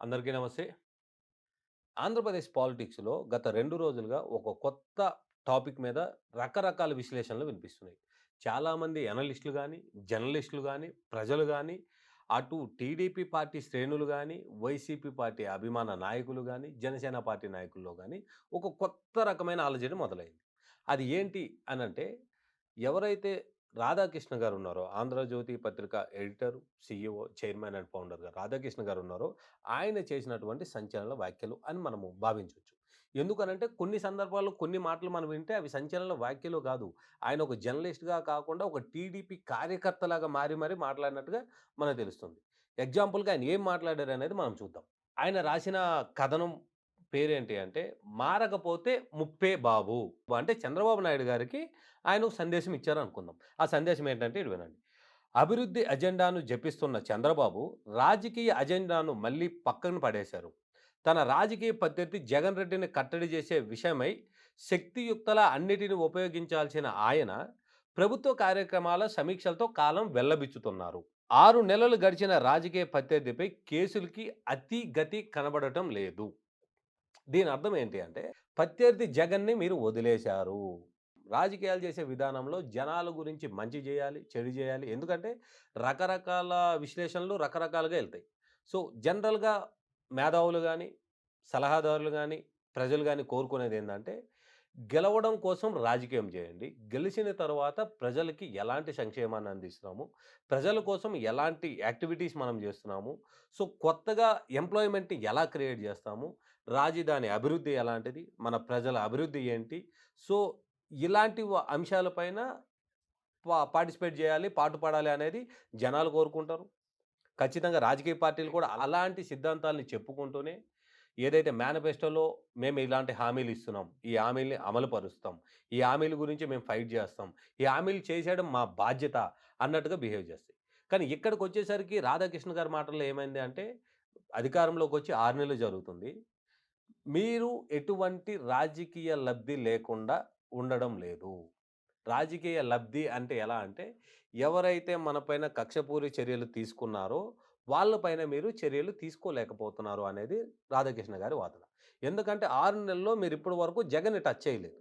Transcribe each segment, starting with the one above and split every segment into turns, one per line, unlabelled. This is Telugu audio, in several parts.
అందరికీ నమస్తే. ఆంధ్రప్రదేశ్ పాలిటిక్స్‌లో గత రెండు రోజులుగా ఒక కొత్త టాపిక్ మీద రకరకాల విశ్లేషణలు వినిపిస్తున్నాయి. చాలామంది అనలిస్టులు కానీ జర్నలిస్టులు కానీ ప్రజలు కానీ అటు టీడీపీ పార్టీ శ్రేణులు కానీ వైసీపీ పార్టీ అభిమాన నాయకులు కానీ జనసేన పార్టీ నాయకుల్లో కానీ ఒక కొత్త రకమైన ఆలోచన మొదలైంది. అది ఏంటి అనంటే ఎవరైతే రాధాకృష్ణ గారు ఉన్నారో, 'ఆంధ్రజ్యోతి' పత్రిక ఎడిటర్, సీఈఓ, చైర్మన్ అండ్ ఫౌండర్‌గా రాధాకృష్ణ గారు ఉన్నారో, ఆయన చేసినటువంటి సంచలన వ్యాఖ్యలు అని మనము భావించవచ్చు ఎందుకనంటే కొన్ని సందర్భాల్లో కొన్ని మాటలు మనం వింటే అవి సంచలన వ్యాఖ్యలు కాదు. ఆయన ఒక జర్నలిస్ట్‌గా కాకుండా ఒక టీడీపీ కార్యకర్తలాగా మారి మారి మాట్లాడినట్టుగా మనకు తెలుస్తుంది. ఎగ్జాంపుల్‌గా ఆయన ఏం మాట్లాడారు అనేది మనం చూద్దాం. ఆయన రాసిన కథనం పేరేంటి అంటే 'మారకపోతే ముప్పే బాబు' అంటే చంద్రబాబు నాయుడు గారికి ఆయన ఒక సందేశం ఇచ్చారనుకుందాం. ఆ సందేశం ఏంటంటే ఇటు వినండి. అభివృద్ధి అజెండాను జపిస్తున్న చంద్రబాబు రాజకీయ అజెండాను మళ్ళీ పక్కన పడేశారు. తన రాజకీయ ప్రత్యర్థి జగన్ రెడ్డిని కట్టడి చేసే విషయమై శక్తియుక్తల అన్నిటిని ఉపయోగించాల్సిన ఆయన ప్రభుత్వ కార్యక్రమాల సమీక్షలతో కాలం వెల్లబిచ్చుతున్నారు. ఆరు నెలలు గడిచిన రాజకీయ ప్రత్యర్థిపై కేసులకి అతి గతి కనబడటం లేదు. దీని అర్థం ఏంటి అంటే ప్రత్యర్థి జగన్‌ని మీరు వదిలేశారు. రాజకీయాలు చేసే విధానంలో జనాల గురించి మంచి చేయాలి, చెడు చేయాలి. ఎందుకంటే రకరకాల విశ్లేషణలు రకరకాలుగా వెళ్తాయి సో, జనరల్‌గా మేధావులు కానీ సలహాదారులు కానీ ప్రజలు కానీ కోరుకునేది ఏంటంటే గెలవడం కోసం రాజకీయం చేయండి. గెలిచిన తర్వాత ప్రజలకి ఎలాంటి సంక్షేమాన్ని అందిస్తున్నాము, ప్రజల కోసం ఎలాంటి యాక్టివిటీస్ మనం చేస్తున్నాము, సో, కొత్తగా ఎంప్లాయ్‌మెంట్‌ని ఎలా క్రియేట్ చేస్తాము, రాజధాని అభివృద్ధి ఎలాంటిది, మన ప్రజల అభివృద్ధి ఏంటి, సో, ఇలాంటి అంశాలపైన పా పార్టిసిపేట్ చేయాలి, పాటు పడాలి అనేది జనాలు కోరుకుంటారు. ఖచ్చితంగా రాజకీయ పార్టీలు కూడా అలాంటి సిద్ధాంతాల్ని చెప్పుకుంటూనే ఏదైతే మేనిఫెస్టోలో మేము ఇలాంటి హామీలు ఇస్తున్నాం. ఈ హామీల్ని అమలు పరుస్తాం. ఈ హామీల గురించి మేము ఫైట్ చేస్తాం. ఈ హామీలు చేసేయడం మా బాధ్యత అన్నట్టుగా బిహేవ్ చేస్తాయి. కానీ ఇక్కడికి వచ్చేసరికి రాధాకృష్ణ గారి మాటల్లో ఏమైంది అంటే అధికారంలోకి వచ్చి ఆరు నెలలు జరుగుతుంది. మీరు ఎటువంటి రాజకీయ లబ్ధి లేకుండా ఉండడం లేదు. రాజకీయ లబ్ధి అంటే ఎలా అంటే ఎవరైతే మనపైన కక్షపూరి చర్యలు తీసుకున్నారో వాళ్ళ పైన మీరు చర్యలు తీసుకోలేకపోతున్నారు అనేది రాధాకృష్ణ గారి వాదన. ఎందుకంటే ఆరు నెలల్లో మీరు ఇప్పటి వరకు జగన్‌ని టచ్ చేయలేదు.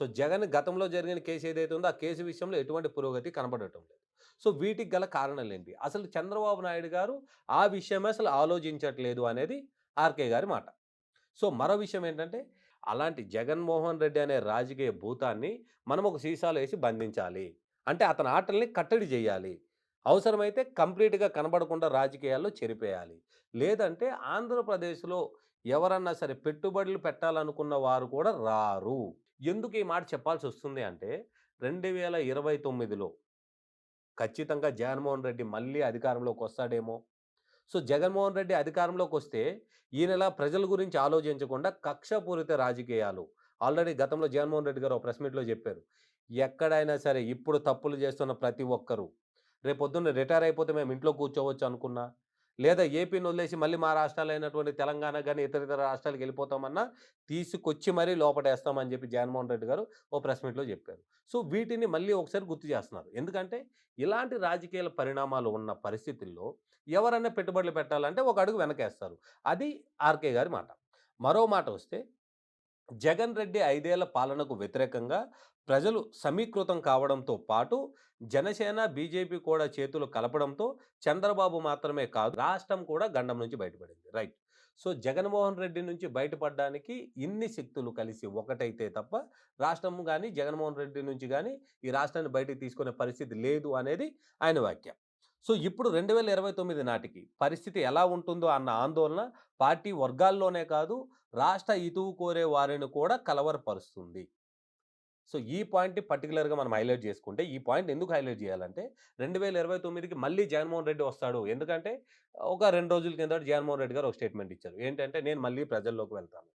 సో, జగన్ గతంలో జరిగిన కేసు ఏదైతే ఉందో ఆ కేసు విషయంలో ఎటువంటి పురోగతి కనబడటం లేదు. సో, వీటికి గల కారణాలు ఏంటి అసలు చంద్రబాబు నాయుడు గారు ఆ విషయమే అసలు ఆలోచించట్లేదు అనేది ఆర్‌కే గారి మాట. సో, మరో విషయం ఏంటంటే అలాంటి జగన్మోహన్ రెడ్డి అనే రాజకీయ భూతాన్ని మనం ఒక సీసాలో వేసి బంధించాలి. అంటే అతని ఆటల్ని కట్టడి చేయాలి. అవసరమైతే కంప్లీట్‌గా కనబడకుండా రాజకీయాల్లో చెరిపేయాలి. లేదంటే ఆంధ్రప్రదేశ్‌లో ఎవరన్నా సరే పెట్టుబడులు పెట్టాలనుకున్న వారు కూడా రారు. ఎందుకు ఈ మాట చెప్పాల్సి వస్తుంది అంటే 2029లో ఖచ్చితంగా జగన్మోహన్ రెడ్డి మళ్ళీ అధికారంలోకి వస్తాడేమో సో, జగన్మోహన్ రెడ్డి అధికారంలోకి వస్తే ఈ ఈయనలా ప్రజల గురించి ఆలోచించకుండా కక్షపూరిత రాజకీయాలు ఆల్రెడీ గతంలో జగన్మోహన్ రెడ్డి గారు ఒక ప్రెస్ మీట్‌లో చెప్పారు. ఎక్కడైనా సరే ఇప్పుడు తప్పులు చేస్తున్న ప్రతి ఒక్కరూ రేపొద్దున్న రిటైర్ అయిపోతే మేము ఇంట్లో కూర్చోవచ్చు అనుకున్నా, లేదా ఏపీని వదిలేసి మళ్ళీ మా రాష్ట్రాలైనటువంటి తెలంగాణ కానీ ఇతర ఇతర రాష్ట్రాలకు వెళ్ళిపోతామన్నా తీసుకొచ్చి మరీ లోపటేస్తామని చెప్పి జగన్మోహన్ రెడ్డి గారు ఓ ప్రెస్ మీట్‌లో చెప్పారు. సో, వీటిని మళ్ళీ ఒకసారి గుర్తు చేస్తున్నారు. ఎందుకంటే ఇలాంటి రాజకీయాల పరిణామాలు ఉన్న పరిస్థితుల్లో ఎవరైనా పెట్టుబడులు పెట్టాలంటే ఒక అడుగు వెనకేస్తారు. అది ఆర్‌కే గారి మాట. మరో మాట వస్తే జగన్ రెడ్డి ఐదేళ్ళ పాలనకు వ్యతిరేకంగా ప్రజలు సమీకృతం కావడంతో పాటు జనసేన, బీజేపీ కూడా చేతులు కలపడంతో చంద్రబాబు మాత్రమే కాదు రాష్ట్రం కూడా గండం నుంచి బయటపడింది. రైట్. సో, జగన్మోహన్ రెడ్డి నుంచి బయటపడడానికి ఇన్ని శక్తులు కలిసి ఒకటైతే తప్ప రాష్ట్రం కానీ జగన్మోహన్ రెడ్డి నుంచి కానీ ఈ రాష్ట్రాన్ని బయటికి తీసుకునే పరిస్థితి లేదు అనేది ఆయన వాక్యం సో, ఇప్పుడు 2029 నాటికి పరిస్థితి ఎలా ఉంటుందో అన్న ఆందోళన పార్టీ వర్గాల్లోనే కాదు రాష్ట్ర ఇతువు కోరే వారిని కూడా కలవరపరుస్తుంది. సో, ఈ పాయింట్‌ని పర్టిక్యులర్‌గా మనం హైలైట్ చేసుకుంటే ఈ పాయింట్ ఎందుకు హైలైట్ చేయాలంటే 2029కి మళ్ళీ జగన్మోహన్ రెడ్డి వస్తాడు. ఎందుకంటే ఒక రెండు రోజుల కిందట జగన్మోహన్ రెడ్డి గారు ఒక స్టేట్మెంట్ ఇచ్చారు. ఏంటంటే నేను మళ్ళీ ప్రజల్లోకి వెళ్తాను.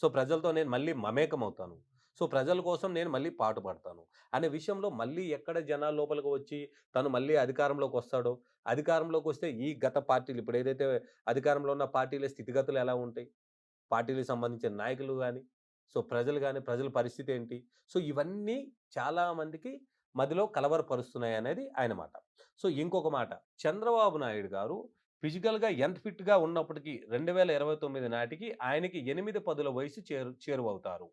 సో, ప్రజలతో నేను మళ్ళీ మమేకం అవుతాను సో, ప్రజల కోసం నేను మళ్ళీ పాటుపడతాను. అనే విషయంలో మళ్ళీ ఎక్కడ జనాల లోపలికి వచ్చి తను మళ్ళీ అధికారంలోకి వస్తాడో అధికారంలోకి వస్తే ఈ గత పార్టీలు ఇప్పుడు ఏదైతే అధికారంలో ఉన్న పార్టీల స్థితిగతులు ఎలా ఉంటాయి? పార్టీలకు సంబంధించిన నాయకులు కానీ సో, ప్రజలు కానీ ప్రజల పరిస్థితి ఏంటి? సో, ఇవన్నీ చాలా మందికి మదిలో కలవరపరుస్తున్నాయనేది ఆయన మాట. సో, ఇంకొక మాట చంద్రబాబు నాయుడు గారు ఫిజికల్‌గా ఎంత ఫిట్‌గా ఉన్నప్పటికీ 2029 నాటికి ఆయనకి ఎనిమిది పదుల వయసు చేరు చేరువవుతారు.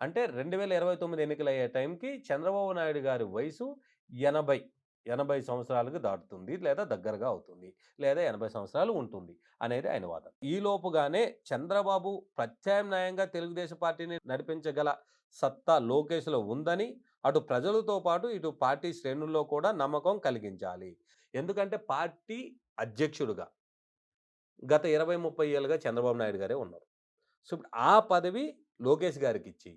అంటే రెండు వేల ఇరవై తొమ్మిది ఎన్నికలు అయ్యే టైంకి చంద్రబాబు నాయుడు గారి వయసు 80, 80 సంవత్సరాలకు దాటుతుంది. లేదా దగ్గరగా అవుతుంది. లేదా 80 సంవత్సరాలు ఉంటుంది అనేది ఆయన వాదన. ఈలోపుగానే చంద్రబాబు ప్రత్యామ్నాయంగా తెలుగుదేశం పార్టీని నడిపించగల సత్తా లోకేష్‌లో ఉందని అటు ప్రజలతో పాటు ఇటు పార్టీ శ్రేణుల్లో కూడా నమ్మకం కలిగించాలి. ఎందుకంటే పార్టీ అధ్యక్షుడుగా గత ఇరవై ముప్పై ఏళ్ళుగా చంద్రబాబు నాయుడు గారే ఉన్నారు. సో, ఆ పదవి లోకేష్ గారికి ఇచ్చి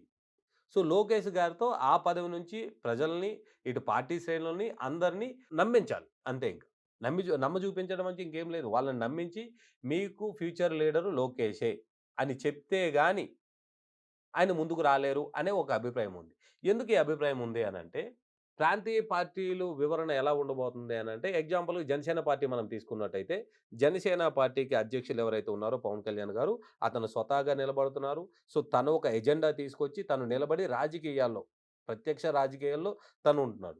సో, లోకేష్ గారితో ఆ పదవి నుంచి ప్రజల్ని, ఇటు పార్టీ శ్రేణులని అందరిని నమ్మించాలి. అంతే ఇంక. నమ్మి నమ్మ చూపించడం అంటే ఇంకేం లేదు. వాళ్ళని నమ్మించి మీకు ఫ్యూచర్ లీడరు లోకేషే అని చెప్తే గాని ఆయన ముందుకు రాలేరు అనే ఒక అభిప్రాయం ఉంది. ఎందుకు ఈ అభిప్రాయం ఉంది అనంటే, ప్రాంతీయ పార్టీలు వివరణ ఎలా ఉండబోతుంది అని అంటే ఎగ్జాంపుల్ జనసేన పార్టీ మనం తీసుకున్నట్టయితే, జనసేన పార్టీకి అధ్యక్షులు ఎవరైతే ఉన్నారో పవన్ కళ్యాణ్ గారు, అతను స్వతహాగా నిలబడుతున్నారు. సో, తను ఒక ఎజెండా తీసుకొచ్చి తను నిలబడి రాజకీయాల్లో, ప్రత్యక్ష రాజకీయాల్లో తను ఉంటున్నాడు.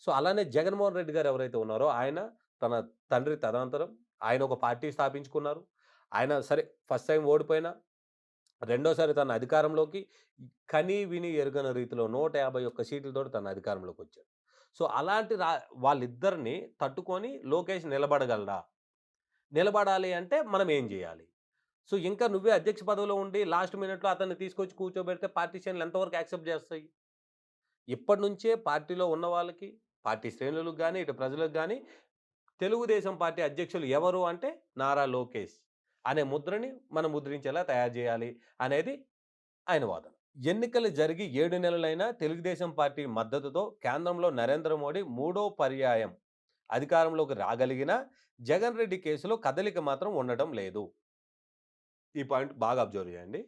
సో, అలానే జగన్మోహన్ రెడ్డి గారు ఎవరైతే ఉన్నారో ఆయన తన తండ్రి తదనంతరం ఆయన ఒక పార్టీ స్థాపించుకున్నారు. ఆయన సరే ఫస్ట్ టైం ఓడిపోయినా, రెండోసారి తన అధికారంలోకి కని విని ఎరుగని రీతిలో నూట యాభై ఒక్క సీట్లతో తన అధికారంలోకి వచ్చాడు. సో, అలాంటి రా వాళ్ళిద్దరిని తట్టుకొని లోకేష్ నిలబడగలడా? నిలబడాలి అంటే మనం ఏం చేయాలి సో, ఇంకా నువ్వే అధ్యక్ష పదవిలో ఉండి లాస్ట్ మినిట్‌లో అతన్ని తీసుకొచ్చి కూర్చోబెడితే పార్టీ శ్రేణులు ఎంతవరకు యాక్సెప్ట్ చేస్తాయి ఇప్పటి నుంచే పార్టీలో ఉన్న వాళ్ళకి, పార్టీ శ్రేణులకు కానీ ఇటు ప్రజలకు కానీ తెలుగుదేశం పార్టీ అధ్యక్షులు ఎవరు అంటే నారా లోకేష్. అనే ముద్రని మనం ముద్రించేలా తయారు చేయాలి అనేది ఆయన వాదన. ఎన్నికలు జరిగి ఏడు నెలలైనా తెలుగుదేశం పార్టీ మద్దతుతో కేంద్రంలో నరేంద్ర మోడీ మూడో పర్యాయం అధికారంలోకి రాగలిగినా జగన్ రెడ్డి కేసులో కదలిక మాత్రం ఉండటం లేదు. ఈ పాయింట్ బాగా అబ్జర్వ్ చేయండి.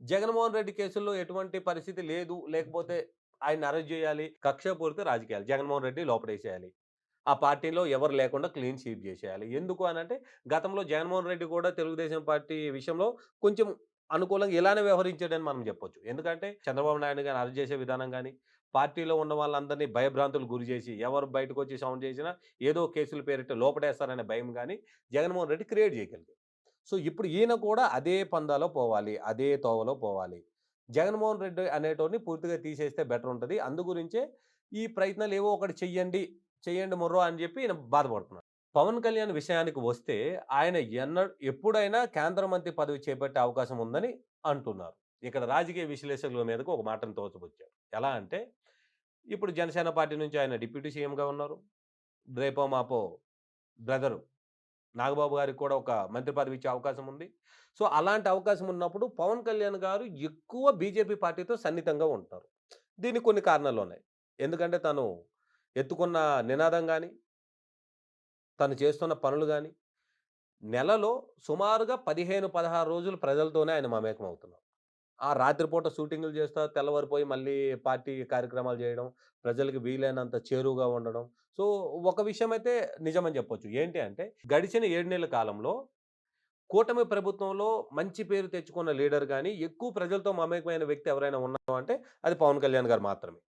జగన్మోహన్ రెడ్డి కేసుల్లో ఎటువంటి పరిస్థితి లేదు. లేకపోతే ఆయన అరెస్ట్ చేయాలి కక్షపూరిత రాజకీయాలు. జగన్మోహన్ రెడ్డి లోపటేసేయాలి. ఆ పార్టీలో ఎవరు లేకుండా క్లీన్ స్వీప్ చేసేయాలి ఎందుకు అనంటే గతంలో జగన్మోహన్ రెడ్డి కూడా తెలుగుదేశం పార్టీ విషయంలో కొంచెం అనుకూలంగా ఇలానే వ్యవహరించాడని మనం చెప్పొచ్చు ఎందుకంటే చంద్రబాబు నాయుడు గారిని అరెస్ట్ చేసే విధానం కానీ పార్టీలో ఉన్న వాళ్ళందరినీ భయభ్రాంతులు గురి చేసి ఎవరు బయటకొచ్చి సౌండ్ చేసినా ఏదో కేసులు పేరిట లోపడేస్తారనే భయం కానీ జగన్మోహన్ రెడ్డి క్రియేట్ జేయగలిగారు. సో, ఇప్పుడు ఈయన కూడా అదే పందాలో పోవాలి. అదే తోవలో పోవాలి. జగన్మోహన్ రెడ్డి అనేటోడిని పూర్తిగా తీసేస్తే బెటర్ ఉంటుంది అందుగురించే ఈ ప్రయత్నాలు ఏవో ఒకటి చెయ్యండి, చేయండి మొర్రో అని చెప్పి ఈయన బాధపడుతున్నాడు. పవన్ కళ్యాణ్ విషయానికి వస్తే ఆయన ఎన్న ఎప్పుడైనా కేంద్ర మంత్రి పదవి చేపట్టే అవకాశం ఉందని అంటున్నారు. ఇక్కడ రాజకీయ విశ్లేషకుల మీదకు ఒక మాటను తోసిపుచ్చారు. ఎలా అంటే ఇప్పుడు జనసేన పార్టీ నుంచి ఆయన డిప్యూటీ సీఎంగా ఉన్నారు. రేపో మాపో బ్రదరు నాగబాబు గారికి కూడా ఒక మంత్రి పదవి ఇచ్చే అవకాశం ఉంది. సో, అలాంటి అవకాశం ఉన్నప్పుడు పవన్ కళ్యాణ్ గారు ఎక్కువ బీజేపీ పార్టీతో సన్నిహితంగా ఉంటారు. దీనికి కొన్ని కారణాలు ఉన్నాయి ఎందుకంటే తను ఎత్తుకున్న నినాదం కానీ తను చేస్తున్న పనులు కానీ నెలలో సుమారుగా 15, 16 రోజులు ప్రజలతోనే ఆయన మమేకం అవుతున్నారు. ఆ రాత్రిపూట షూటింగులు చేస్తా, తెల్లవారిపోయి మళ్ళీ పార్టీ కార్యక్రమాలు చేయడం ప్రజలకి వీలైనంత చేరువుగా ఉండడం. సో, ఒక విషయం అయితే నిజమని చెప్పొచ్చు ఏంటి అంటే గడిచిన ఏడు నెలల కాలంలో కూటమి ప్రభుత్వంలో మంచి పేరు తెచ్చుకున్న లీడర్ కానీ ఎక్కువ ప్రజలతో మమేకమైన వ్యక్తి ఎవరైనా ఉన్నారు అంటే అది పవన్ కళ్యాణ్ గారు మాత్రమే.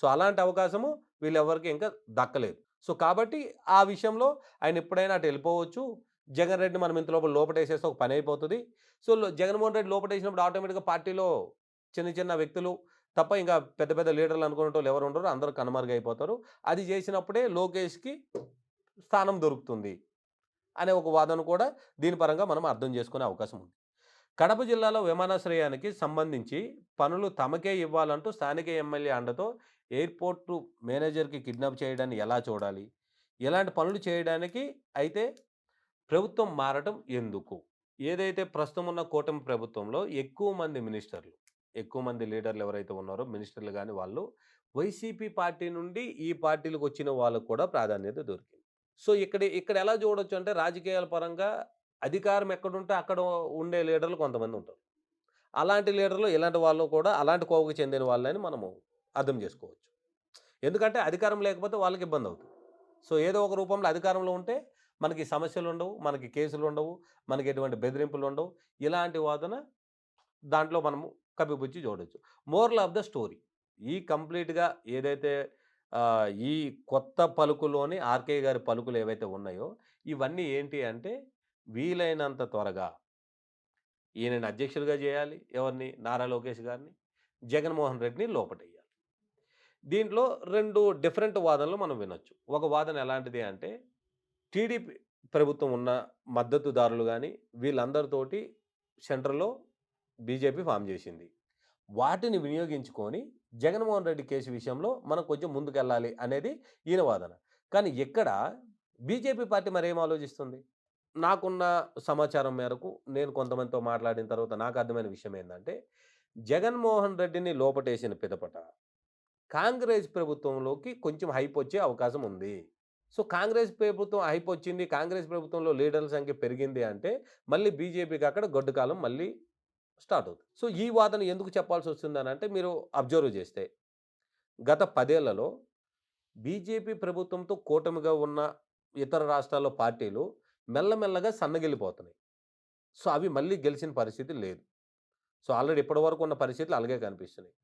సో, అలాంటి అవకాశము వీళ్ళెవరికి ఇంకా దక్కలేదు. సో, కాబట్టి ఆ విషయంలో ఆయన ఎప్పుడైనా అటు వెళ్ళిపోవచ్చు జగన్ రెడ్డి మనం ఇంత లోపల లోపటేసేస్తే ఒక పని అయిపోతుంది సో, జగన్మోహన్ రెడ్డి లోపటేసినప్పుడు ఆటోమేటిక్‌గా పార్టీలో చిన్న చిన్న వ్యక్తులు తప్ప ఇంకా పెద్ద పెద్ద లీడర్లు అనుకునేటోళ్ళు ఎవరు ఉండరు. అందరూ కనుమరుగైపోతారు. అది చేసినప్పుడే లోకేష్‌కి స్థానం దొరుకుతుంది. అనే ఒక వాదన కూడా దీని పరంగా మనం అర్థం చేసుకునే అవకాశం ఉంది. కడప జిల్లాలో విమానాశ్రయానికి సంబంధించి పనులు తమకే ఇవ్వాలంటూ స్థానిక ఎమ్మెల్యే అండతో ఎయిర్‌పోర్టు మేనేజర్‌కి కిడ్నాప్ చేయడాన్ని ఎలా చూడాలి? ఇలాంటి పనులు చేయడానికి అయితే ప్రభుత్వం మారటం ఎందుకు? ఏదైతే ప్రస్తుతం ఉన్న కూటమి ప్రభుత్వంలో ఎక్కువ మంది మినిస్టర్లు, ఎక్కువ మంది లీడర్లు ఎవరైతే ఉన్నారో మినిస్టర్లు కానీ వాళ్ళు వైసీపీ పార్టీ నుండి ఈ పార్టీలకు వచ్చిన వాళ్ళకు కూడా ప్రాధాన్యత దొరికింది. సో, ఇక్కడ ఇక్కడ ఎలా చూడొచ్చు అంటే రాజకీయాల పరంగా అధికారం ఎక్కడుంటే అక్కడ ఉండే లీడర్లు కొంతమంది ఉంటారు. అలాంటి లీడర్లు ఇలాంటి వాళ్ళు కూడా అలాంటి కోవకు చెందిన వాళ్ళని మనము అర్థం చేసుకోవచ్చు. ఎందుకంటే అధికారం లేకపోతే వాళ్ళకి ఇబ్బంది అవుతుంది. సో, ఏదో ఒక రూపంలో అధికారంలో ఉంటే మనకి సమస్యలు ఉండవు మనకి కేసులు ఉండవు మనకి ఎటువంటి బెదిరింపులు ఉండవు. ఇలాంటి వాదన దాంట్లో మనము కప్పిపుచ్చి చూడవచ్చు మోరల్ ఆఫ్ ద స్టోరీ. ఈ కంప్లీట్‌గా ఏదైతే ఈ కొత్త పలుకులోని ఆర్‌కే గారి పలుకులు ఏవైతే ఉన్నాయో, ఇవన్నీ ఏంటి అంటే వీలైనంత త్వరగా ఈయనని అధ్యక్షులుగా చేయాలి ఎవరిని? నారా లోకేష్ గారిని జగన్మోహన్ రెడ్డిని లోపటేయాలి. దీంట్లో రెండు డిఫరెంట్ వాదనలు మనం వినొచ్చు. ఒక వాదన ఎలాంటిది అంటే టీడీపీ ప్రభుత్వం ఉన్న మద్దతుదారులు కానీ వీళ్ళందరితోటి సెంటర్లో బీజేపీ ఫామ్ చేసింది. వాటిని వినియోగించుకొని జగన్మోహన్ రెడ్డి కేసు విషయంలో మనం కొంచెం ముందుకెళ్ళాలి అనేది ఈయన వాదన. కానీ ఇక్కడ బీజేపీ పార్టీ మరేం ఆలోచిస్తుంది? నాకున్న సమాచారం మేరకు నేను కొంతమందితో మాట్లాడిన తర్వాత నాకు అర్థమైన విషయం ఏంటంటే జగన్మోహన్ రెడ్డిని లోపటేసిన పిదపట కాంగ్రెస్ ప్రభుత్వంలోకి కొంచెం హైప్ వచ్చే అవకాశం ఉంది. సో కాంగ్రెస్ ప్రభుత్వం హైప్ వచ్చింది. కాంగ్రెస్ ప్రభుత్వంలో లీడర్ల సంఖ్య పెరిగింది అంటే మళ్ళీ బీజేపీకి అక్కడ గొడ్డుకాలం మళ్ళీ స్టార్ట్ అవుతుంది. సో ఈ వాదన ఎందుకు చెప్పాల్సి వస్తుందని అంటే మీరు అబ్జర్వ్ చేస్తే గత పదేళ్ళలో బీజేపీ ప్రభుత్వంతో కూటమిగా ఉన్న ఇతర రాష్ట్రాల్లో పార్టీలు మెల్లమెల్లగా సన్నగిల్లిపోతున్నాయి. సో అవి మళ్ళీ గెలిచిన పరిస్థితి లేదు. సో ఆల్రెడీ ఇప్పటివరకు ఉన్న పరిస్థితులు అలాగే కనిపిస్తున్నాయి.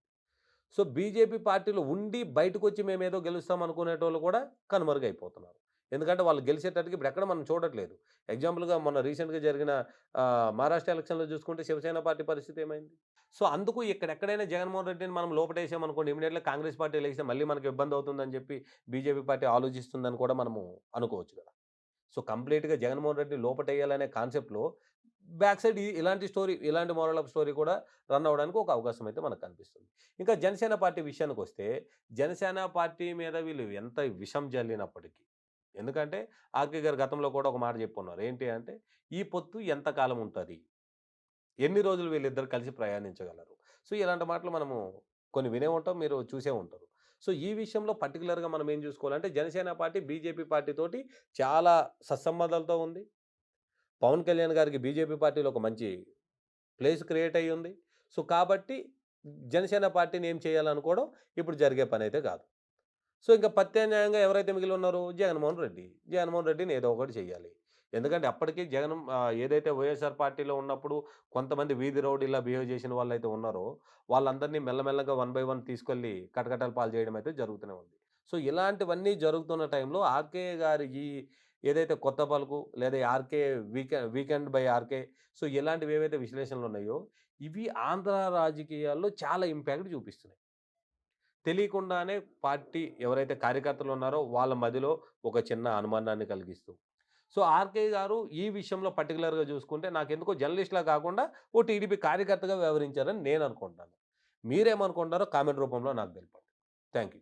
సో బీజేపీ పార్టీలో ఉండి బయటకు వచ్చి మేమేదో గెలుస్తాం అనుకునేటోళ్ళు కూడా కనుమరుగైపోతున్నారు. ఎందుకంటే వాళ్ళు గెలిచేటట్టుకి ఇప్పుడు ఎక్కడ మనం చూడట్లేదు. ఎగ్జాంపుల్గా మొన్న రీసెంట్గా జరిగిన మహారాష్ట్ర ఎలక్షన్లో చూసుకుంటే శివసేన పార్టీ పరిస్థితి ఏమైంది? సో అందుకు ఎక్కడెక్కడైనా జగన్మోహన్ రెడ్డిని మనం లోపటేసామనుకోండి ఇమీడియట్గా కాంగ్రెస్ పార్టీ లేస్తే మళ్ళీ మనకు ఇబ్బంది అవుతుందని చెప్పి బీజేపీ పార్టీ ఆలోచిస్తుందని కూడా మనము అనుకోవచ్చు కదా! సో కంప్లీట్గా జగన్మోహన్ రెడ్డి లోపటేయాలనే కాన్సెప్ట్లో బ్యాక్ సైడ్ ఇలాంటి స్టోరీ ఇలాంటి మోరల్ ఆఫ్ స్టోరీ కూడా రన్ అవ్వడానికి ఒక అవకాశం అయితే మనకు కనిపిస్తుంది. ఇంకా జనసేన పార్టీ విషయానికి వస్తే జనసేన పార్టీ మీద వీళ్ళు ఎంత విషం జల్లినప్పటికీ ఎందుకంటే ఆర్కే గారు గతంలో కూడా ఒక మాట చెప్పున్నారు. ఏంటి అంటే ఈ పొత్తు ఎంతకాలం ఉంటుంది? ఎన్ని రోజులు వీళ్ళిద్దరు కలిసి ప్రయాణించగలరు? సో ఇలాంటి మాటలు మనము కొన్ని వినే ఉంటాం మీరు చూసే ఉంటారు. సో ఈ విషయంలో పర్టికులర్గా మనం ఏం చూసుకోవాలంటే జనసేన పార్టీ బీజేపీ పార్టీ తోటి చాలా సత్సంబంధాలతో ఉంది. పవన్ కళ్యాణ్ గారికి బీజేపీ పార్టీలో ఒక మంచి ప్లేస్ క్రియేట్ అయ్యి ఉంది సో కాబట్టి జనసేన పార్టీని ఏం చేయాలనుకోవడం ఇప్పుడు జరిగే పని అయితే కాదు. సో ఇంకా ప్రత్యామ్నాయంగా ఎవరైతే మిగిలి ఉన్నారో జగన్మోహన్ రెడ్డి. జగన్మోహన్ రెడ్డిని ఏదో ఒకటి చేయాలి. ఎందుకంటే అప్పటికీ జగన్ ఏదైతే వైఎస్ఆర్ పార్టీలో ఉన్నప్పుడు కొంతమంది వీధి రౌడీలా బిహేవ్ చేసిన వాళ్ళు అయితే ఉన్నారో వాళ్ళందరినీ మెల్లమెల్లగా వన్ బై వన్ తీసుకెళ్ళి కటకటాలు పాలు చేయడం అయితే జరుగుతూనే ఉంది. సో ఇలాంటివన్నీ జరుగుతున్న టైంలో ఆర్కే గారి ఈ ఏదైతే కొత్త పలుకు లేదా RK weekend weekend by RK so ఇలాంటివి ఏవైతే విశ్లేషణలు ఉన్నాయో ఇవి ఆంధ్ర రాజకీయాల్లో చాలా ఇంపాక్ట్ చూపిస్తున్నాయి. తెలియకుండానే పార్టీ ఎవరైతే కార్యకర్తలు ఉన్నారో వాళ్ళ మధ్యలో ఒక చిన్న అనుమానాన్ని కలిగిస్తూ. సో ఆర్కే గారు ఈ విషయంలో పర్టికులర్గా చూసుకుంటే నాకు ఎందుకో జర్నలిస్ట్లా కాకుండా ఓ టీడీపీ కార్యకర్తగా వ్యవహరించారని నేను అనుకుంటాను. మీరేమనుకుంటారో కామెంట్ రూపంలో నాకు తెలిపండి. Thank you